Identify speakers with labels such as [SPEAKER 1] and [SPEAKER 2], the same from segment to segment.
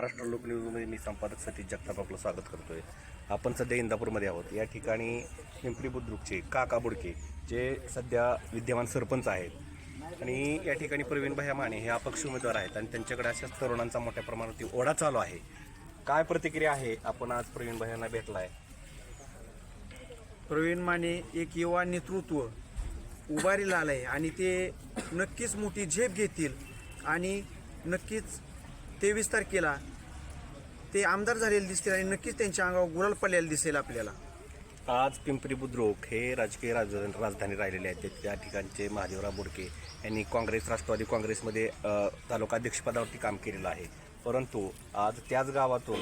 [SPEAKER 1] महाराष्ट्र लोकन्यूजमध्ये मी संपादक सतीश जगताप आपलं स्वागत करतोय. आपण सध्या इंदापूरमध्ये आहोत. या ठिकाणी पिंपरी बुद्रुकचे काका बुडके जे सध्या विद्यमान सरपंच आहेत. आणि या ठिकाणी प्रवीण भैया माने हे अपक्ष उमेदवार आहेत आणि त्यांच्याकडे अशाच तरुणांचा मोठ्या प्रमाणात ओढा चालू आहे. काय प्रतिक्रिया आहे? आपण आज प्रवीण भेटला भेटलाय.
[SPEAKER 2] प्रवीण माने एक युवा नेतृत्व उभारीला आलंय आणि ते नक्कीच मोठी झेप घेतील आणि नक्कीच तेवीस तारखेला ते आमदार झालेले दिसतील आणि नक्कीच त्यांच्या अंगावर गुलाल पडलेला दिसेल आपल्याला.
[SPEAKER 1] आज पिंपरी बुद्रुक हे राजकीय राज राजधानी राहिलेले आहेत. त्या ठिकाणचे महादेवराव बोडके यांनी काँग्रेस राष्ट्रवादी काँग्रेसमध्ये तालुका अध्यक्षपदावरती काम केलेलं आहे. परंतु आज त्याच गावातून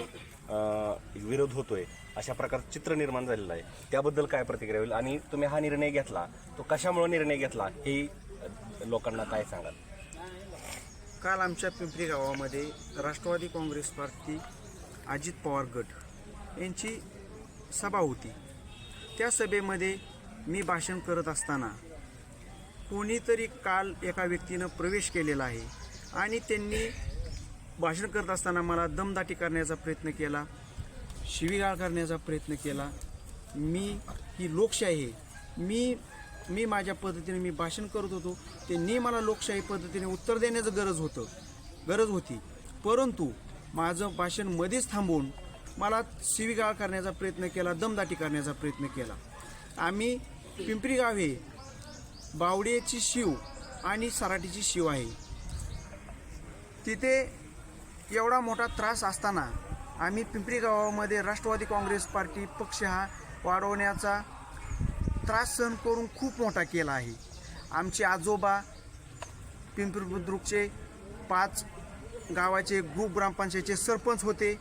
[SPEAKER 1] विरोध होतोय अशा प्रकारचं चित्र निर्माण झालेलं आहे. त्याबद्दल काय प्रतिक्रिया होईल? आणि तुम्ही हा निर्णय घेतला तो कशामुळे निर्णय घेतला? हे लोकांना काय सांगाल?
[SPEAKER 2] काल आमच्या पिंपरी गावामध्ये राष्ट्रवादी काँग्रेस पार्टी अजित पवार गट यांची सभा होती. त्या सभेमध्ये मी भाषण करत असताना कोणीतरी काल एका व्यक्तीनं प्रवेश केलेला आहे आणि त्यांनी भाषण करत असताना मला दमदाटी करण्याचा प्रयत्न केला शिवीगाळ करण्याचा प्रयत्न केला. मी ही लोकशाही आहे. मी मी माझ्या पद्धतीने मी भाषण करत होतो. त्यांनी मला लोकशाही पद्धतीने उत्तर देण्याचं गरज होतं. गरज होती. परंतु माझं भाषण मध्येच थांबवून मला शिवीगाळ करण्याचा प्रयत्न केला दमदाटी करण्याचा प्रयत्न केला. आम्ही पिंपरी गाव हे बावडेची शिव आणि सराटीची शिव आहे. तिथे एवढा मोठा त्रास असताना आम्ही पिंपरी गावामध्ये राष्ट्रवादी काँग्रेस पार्टी पक्ष हा वाढवण्याचा त्रास सहन करून खूप मोठा केला आहे. आमचे आजोबा पिंपरी बुद्रुकचे पाच गावाचे ग्रुप ग्रामपंचायतचे सरपंच होते.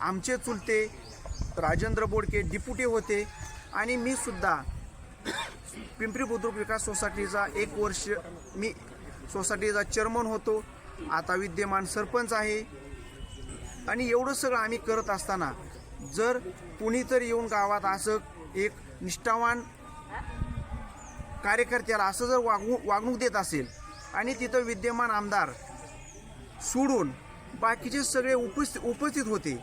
[SPEAKER 2] आमचे चुलते राजेंद्र बोडके डिप्युटी होते. आणि मी सुद्धा पिंपरी बुद्रुक विकास सोसायटीचा एक वर्ष मी सोसायटीचा चेअरमन होतो. आता विद्यमान सरपंच आहे. आणि एवढं सगळं आम्ही करत असताना जर कुणीतरी येऊन गावात असं एक निष्ठावान कार्यकर्त्याला असं जर वागणूक वागणूक देत असेल आणि तिथं विद्यमान आमदार सोडून बाकीचे सगळे उपस्थित उपस्थित होते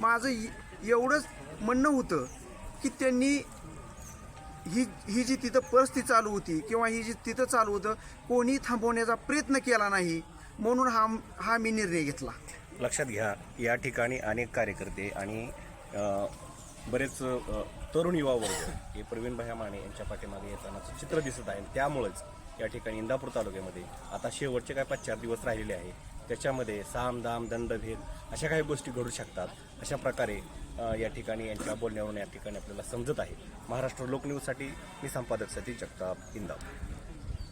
[SPEAKER 2] माझं एवढंच म्हणणं होतं की त्यांनी ही ही जी तिथं परिस्थिती चालू होती किंवा ही जी तिथं चालू होतं कोणी थांबवण्याचा प्रयत्न केला नाही म्हणून हा हा मी निर्णय घेतला.
[SPEAKER 1] लक्षात घ्या या ठिकाणी अनेक कार्यकर्ते आणि बरेच तरुण युवा वर्ग हे प्रवीण भाया माने यांच्या पाठीमागे येतानाचं चित्र दिसत आहे. त्यामुळेच या ठिकाणी इंदापूर तालुक्यामध्ये आता शेवटचे काय पाच चार दिवस राहिलेले आहे. त्याच्यामध्ये साम दाम दंडभेद अशा काही गोष्टी घडू शकतात. अशा प्रकारे या ठिकाणी यांच्या बोलण्यावरून या ठिकाणी आपल्याला समजत आहे. महाराष्ट्र लोकन्यूजसाठी मी संपादक सतीश जगताप इंदापूर.